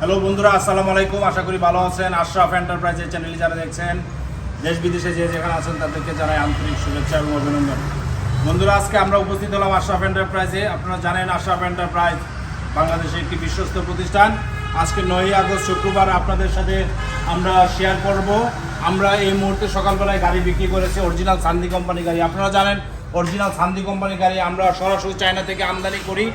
Hello বন্ধুরা, আসসালামু আলাইকুম। আশা করি ভালো আছেন। আশরাফ এন্টারপ্রাইজের চ্যানেলে যারা দেখছেন, দেশ বিদেশে যে যেখানে আছেন, তাদেরকে জানাই আন্তরিক শুভেচ্ছা এবং অভিনন্দন। বন্ধুরা, আজকে আমরা উপস্থিত হলাম আশরাফ এন্টারপ্রাইজে আপনারা জানেন, আশরাফ এন্টারপ্রাইজ বাংলাদেশের একটি বিশ্বস্ত প্রতিষ্ঠান। আজকে নয়ই আগস্ট, শুক্রবার আপনাদের সাথে আমরা শেয়ার করব। আমরা এই মুহূর্তে সকালবেলায় গাড়ি বিক্রি করেছি অরিজিনাল সান্দি কোম্পানি গাড়ি। আপনারা জানেন অরিজিনাল সান্দি কোম্পানি গাড়ি আমরা সরাসরি চায়না থেকে আমদানি করি।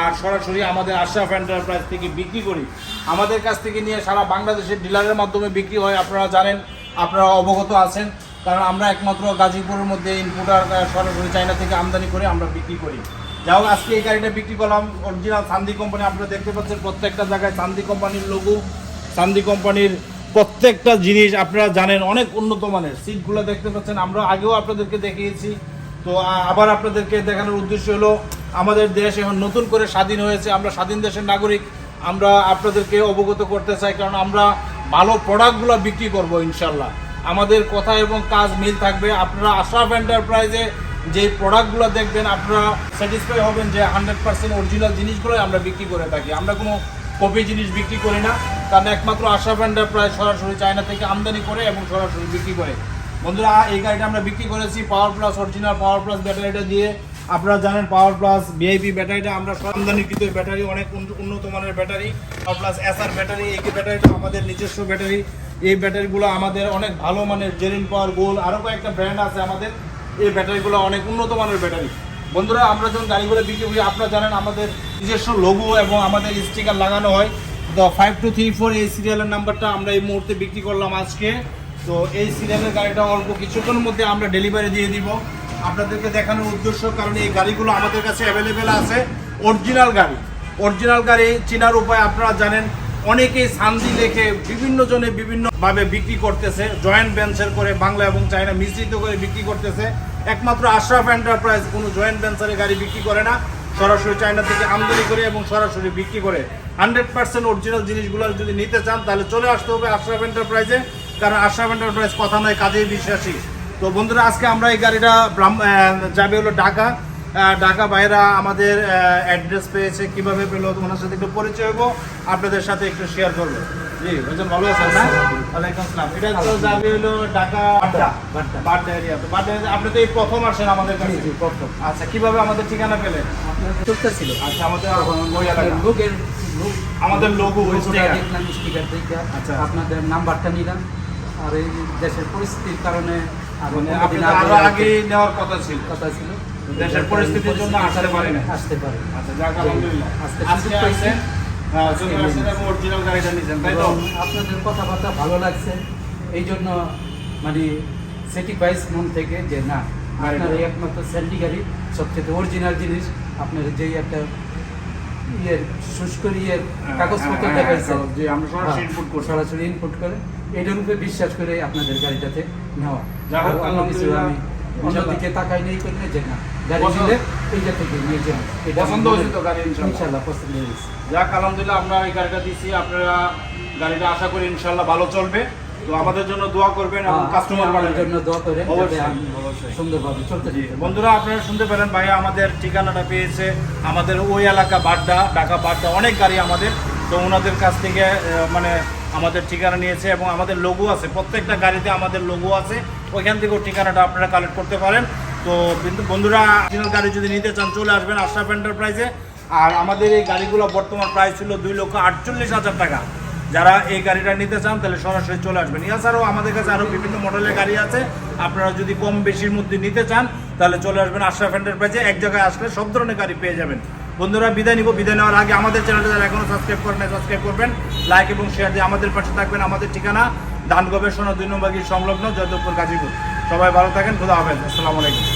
আর সরাসরি আমাদের আশরাফ এন্টারপ্রাইজ থেকে বিক্রি করি। আমাদের কাছ থেকে নিয়ে সারা বাংলাদেশের ডিলারের মাধ্যমে বিক্রি হয়, আপনারা জানেন, আপনারা অবগত আছেন, কারণ আমরা একমাত্র গাজীপুরের মধ্যে ইনপুটার সরাসরি চায়না থেকে আমদানি করে আমরা বিক্রি করি। যাই হোক, আজকে এই গাড়িটা বিক্রি করলাম। অরিজিনাল সান্দি কোম্পানি আপনারা দেখতে পাচ্ছেন, প্রত্যেকটা জায়গায় সান্দি কোম্পানির লোগো সান্দি কোম্পানির প্রত্যেকটা জিনিস আপনারা জানেন, অনেক উন্নত মানের। সিটগুলো দেখতে পাচ্ছেন আমরা আগেও আপনাদেরকে দেখিয়েছি। তো আবার আপনাদেরকে দেখানোর উদ্দেশ্য হলো আমাদের দেশ এখন নতুন করে স্বাধীন হয়েছে, আমরা স্বাধীন দেশের নাগরিক, আমরা আপনাদেরকে অবগত করতে চাই, কারণ আমরা ভালো প্রোডাক্টগুলো বিক্রি করব, ইনশাল্লাহ। আমাদের কথা এবং কাজ মিল থাকবে। আপনারা আশরাফ এন্টারপ্রাইজে যে প্রোডাক্টগুলো দেখবেন, আপনারা স্যাটিসফাই হবেন যে হান্ড্রেড পার্সেন্ট অরিজিনাল জিনিসগুলোই আমরা বিক্রি করে থাকি। আমরা কোনো কপি জিনিস বিক্রি করি না। কারণ একমাত্র আশরাফ এন্টারপ্রাইজ সরাসরি চায়না থেকে আমদানি করে এবং সরাসরি বিক্রি করে। বন্ধুরা, এই গাড়িটা আমরা বিক্রি করেছি power plus original power plus ব্যাটারিটা দিয়ে। আপনারা জানেন পাওয়ার প্লাস ভিআইপি ব্যাটারিটা, আমরা আমদানিকৃত ব্যাটারি, অনেক উন্নত মানের battery. Power plus SR battery, এই ব্যাটারিটা আমাদের নিজস্ব ব্যাটারি। এই ব্যাটারিগুলো আমাদের অনেক ভালো মানের জেরিন পাওয়ার, গোল আরও কয়েকটা ব্র্যান্ড আছে আমাদের। এই ব্যাটারিগুলো অনেক উন্নত মানের ব্যাটারি। বন্ধুরা, আমরা যখন গাড়িগুলো বিক্রি করি, আপনারা জানেন আমাদের নিজস্ব লোগো এবং আমাদের স্টিকার লাগানো হয়। তো ফাইভ টু থ্রি ফোর এই সিরিয়ালের নাম্বারটা আমরা এই মুহূর্তে বিক্রি করলাম আজকে। তো এই সিরিয়ালের গাড়িটা অল্প কিছুক্ষণের মধ্যে আমরা ডেলিভারি দিয়ে দিব। আপনাদেরকে দেখানোর উদ্দেশ্য কারণ এই গাড়িগুলো আমাদের কাছে অ্যাভেলেবেল আছে। অরিজিনাল গাড়ি। অরিজিনাল গাড়ি চেনার উপায় আপনারা জানেন, অনেকেই সান্দি লেখে বিভিন্ন জনে বিভিন্নভাবে বিক্রি করতেছে জয়েন্ট ভেঞ্চার করে বাংলা এবং চায়না মিশ্রিত করে বিক্রি করতেছে। একমাত্র আশরাফ এন্টারপ্রাইজ কোনো জয়েন্ট ভেঞ্চারে গাড়ি বিক্রি করে না, সরাসরি চায়না থেকে আমদানি করে এবং সরাসরি বিক্রি করে। হান্ড্রেড পার্সেন্ট অরিজিনাল জিনিসগুলো যদি নিতে চান, তাহলে চলে আসতে হবে আশরাফ এন্টারপ্রাইজে কারণ আশরাফ এন্টারপ্রাইজ কথা নয়, কাজেই বিশ্বাসী। তো বন্ধুরা আজকে আমরা এই গাড়িটা যাবে হলো ঢাকা। ঢাকা বাইরা আমাদের অ্যাড্রেস পেয়েছে কীভাবে পেল ওনার সাথে একটু পরিচয় হব আপনাদের সাথে একটু শেয়ার করব। জি ভালো আছেন না? ওয়ালাইকুম আসসালাম। এটা তো যাবে হলো ঢাকা বাড্ডা এরিয়া তো। বাড্ডা আপনি তো এই প্রথম আসেন আমাদের কাছে। জি, প্রথম। আচ্ছা কীভাবে আমাদের ঠিকানা পেলেন আপনার চলতেছিল আচ্ছা আমাদের ওই এলাকা। লোকের লোক আমাদের লোগো লোকটা স্টিকার আচ্ছা। আপনাদের নাম্বারটা নিলাম। আর এই দেশের পরিস্থিতির কারণে আর মানে আগে আরও আগে নেওয়ার কথা ছিল। কথা ছিল। দেশের পরিস্থিতির জন্য আসতে পারি না। আসতে পারে আচ্ছা যাক আলহামদুলিল্লাহ। আজকে। আসছেন আপনাদের কথাবার্তা ভালো লাগছে। এই জন্য মানে স্যাটিফাইস মন থেকে যে না আপনার একমাত্র স্যান্ডি গাড়ি সবচেয়ে অরিজিনাল জিনিস আপনার যেই একটা ইয়ের শুষ্ক ইয়ের হ্যাঁ, কাগজপত্র দেখাইছে হ্যাঁ, সরাসরি হ্যাঁ, সরাসরি ইনপুট করে। এটার উপরে বিশ্বাস করে আপনাদের গাড়িটাতে নেওয়া। অন্য কিছু আমি অন্যদিকে তাকাই নেই করে যে না। গাড়ি নিলে এইটা থেকে নিয়ে যান। এটা পছন্দ হয়েছে তো গাড়ি? ইনশাল্লাহ। পছন্দ হয়েছে। যাক আলহামদুলিল্লাহ আমরা এই গাড়িটা দিচ্ছি আপনারা গাড়িটা আশা করি ইনশাল্লাহ ভালো চলবে। তো আমাদের জন্য দোয়া করবেন এবং কাস্টমার আমার জন্য দোয়া করেন অবশ্যই, সুন্দরভাবে চলতে। বন্ধুরা আপনারা শুনতে পেলেন ভাইয়া আমাদের ঠিকানাটা পেয়েছে আমাদের ওই এলাকা বাড্ডা ঢাকা বাড্ডা অনেক গাড়ি আমাদের। তো ওনাদের কাছ থেকে মানে আমাদের ঠিকানা নিয়েছে এবং আমাদের লোগো আছে। প্রত্যেকটা গাড়িতে আমাদের লোগো আছে। ওইখান থেকেও ঠিকানাটা আপনারা কালেক্ট করতে পারেন। তো কিন্তু বন্ধুরা অরিজিনাল গাড়ি যদি নিতে চান চলে আসবেন আশরাফ এন্টারপ্রাইজে আর আমাদের এই গাড়িগুলো বর্তমান প্রাইস ছিল দুই লক্ষ আটচল্লিশ হাজার টাকা। যারা এই গাড়িটা নিতে চান, তাহলে সরাসরি চলে আসবেন। এছাড়াও আমাদের কাছে আরও বিভিন্ন মডেলের গাড়ি আছে। আপনারা যদি কম বেশির মধ্যে নিতে চান, তাহলে চলে আসবেন আশরাফ এন্টারপ্রাইজে এক জায়গায় আসলে সব ধরনের গাড়ি পেয়ে যাবেন। বন্ধুরা, বিদায় নিব। বিদায় নেওয়ার আগে আমাদের চ্যানেলটা যারা এখনও সাবস্ক্রাইব করেন সাবস্ক্রাইব করবেন। লাইক এবং শেয়ার দিয়ে আমাদের পাশে থাকবেন। আমাদের ঠিকানা দান গবেষণা দুই নম্বর সংলগ্ন জয়দেবপুর গাজীপুর। সবাই ভালো থাকেন। খুদা হাফেজ। আসসালামু আলাইকুম।